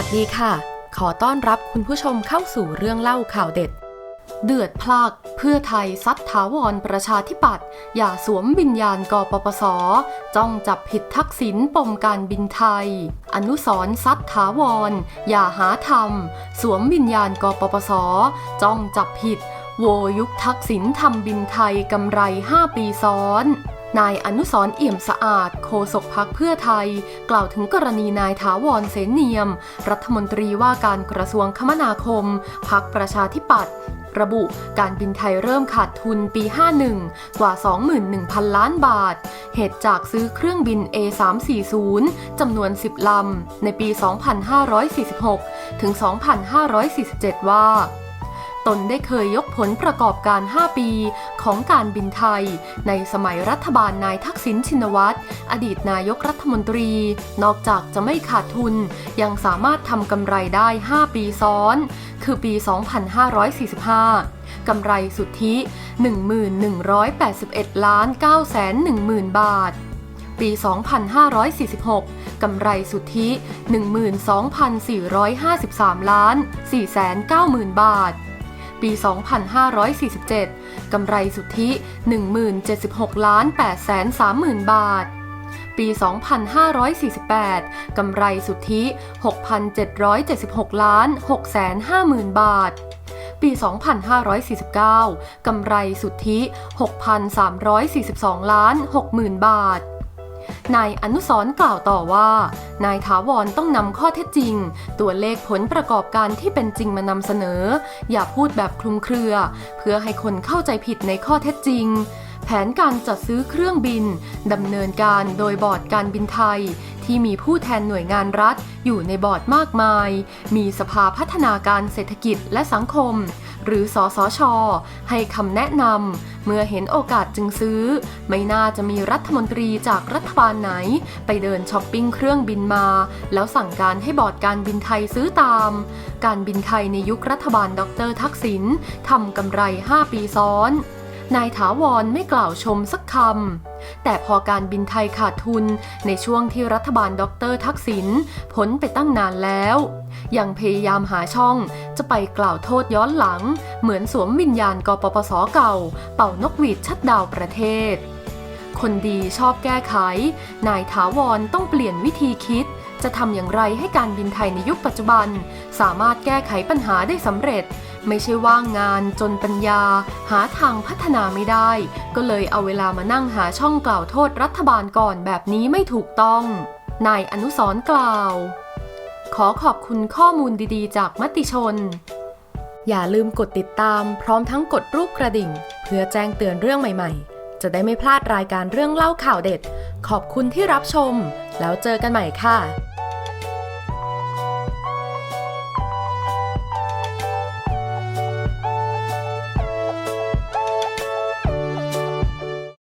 ัสดีค่ะ ขอต้อนรับคุณผู้ชมเข้าสู่เรื่องเล่าข่าวเด็ด เดือดพลากเพื่อไทยซัดถาวรประชาธิปัตย์อย่าสวมวิญญาณกปปส จ้องจับผิดทักษิณปมการบินไทย อนุสรซัดถาวร อย่าหาทำสวมวิญญาณกปปส จ้องจับผิด โวยุคทักษิณทำบินไทยกำไร 5 ปีซ้อน นายอนุสรเอี่ยมสะอาด โฆษกพักเพื่อไทย กล่าวถึงกรณีนายถาวรเสนเนียม รัฐมนตรีว่าการกระทรวงคมนาคม พักประชาธิปัตย์ระบุการบินไทยเริ่มขาดทุนปี 51 กว่า 21,000 ล้านบาท เหตุจากซื้อเครื่องบิน A340 จำนวน 10 ลำ ในปี 2546 ถึง 2547 ว่า ตนได้เคยยกผลประกอบการ 5 ปีของการบินไทย ในสมัยรัฐบาลนายทักษิณชินวัตร อดีตนายกรัฐมนตรี นอกจากจะไม่ขาดทุน ยังสามารถทำกำไรได้ 5 ปีซ้อน คือปี 2545กำไรสุทธิ 11,181 ล้าน 910,000 บาท ปี 2546 กำไรสุทธิ 12,453 ล้าน 490,000 บาท ปี 2547 กำไรสุทธิ 1076ล้าน8 3 0 0 0 บาท ปี 2548 กำไรสุทธิ 6,776ล้าน6 5 0 0 0 0 บาทปี 2549 กำไรสุทธิ 6,342 ล้าน 60,000 บาท นายอนุสร์กล่าวต่อว่า นายถาวรต้องนำข้อเท็จจริง ตัวเลขผลประกอบการที่เป็นจริงมานำเสนอ อย่าพูดแบบคลุมเครือ เพื่อให้คนเข้าใจผิดในข้อเท็จจริงแผนการจัดซื้อเครื่องบินดำเนินการโดยบอร์ดการบินไทย ที่มีผู้แทนหน่วยงานรัฐอยู่ในบอร์ดมากมาย มีสภาพัฒนาการเศรษฐกิจและสังคม หรือสอสอชอให้คำแนะนำเมื่อเห็นโอกาสจึงซื้อ ไม่น่าจะมีรัฐมนตรีจากรัฐบาลไหน ไปเดินช้อปปิ้งเครื่องบินมา แล้วสั่งการให้บอร์ดการบินไทยซื้อตาม การบินไทยในยุครัฐบาลดรทักษิณทำกำไร 5 ปีซ้อน นายถาวรไม่กล่าวชมสักคำ แต่พอการบินไทยขาดทุนในช่วงที่รัฐบาลด็อเตอร์ทักษิณพ้นไปตั้งนานแล้ว ยังพยายามหาช่องจะไปกล่าวโทษย้อนหลัง เหมือนสวมวิญญาณกปปสเก่า เป่านกหวีดชัดดาวประเทศ คนดีชอบแก้ไข นายถาวรต้องเปลี่ยนวิธีคิดจะทำอย่างไรให้การบินไทยในยุคปัจจุบัน สามารถแก้ไขปัญหาได้สำเร็จ ไม่ใช่ว่างงานจนปัญญา หาทางพัฒนาไม่ได้ ก็เลยเอาเวลามานั่งหาช่องกล่าวโทษรัฐบาลก่อนแบบนี้ไม่ถูกต้อง นายอนุสรกล่าว ขอขอบคุณข้อมูลดีๆ จากมติชน อย่าลืมกดติดตามพร้อมทั้งกดรูปกระดิ่ง เพื่อแจ้งเตือนเรื่องใหม่ๆ จะได้ไม่พลาดรายการเรื่องเล่าข่าวเด็ด ขอบคุณที่รับชม แล้วเจอกันใหม่ค่ะ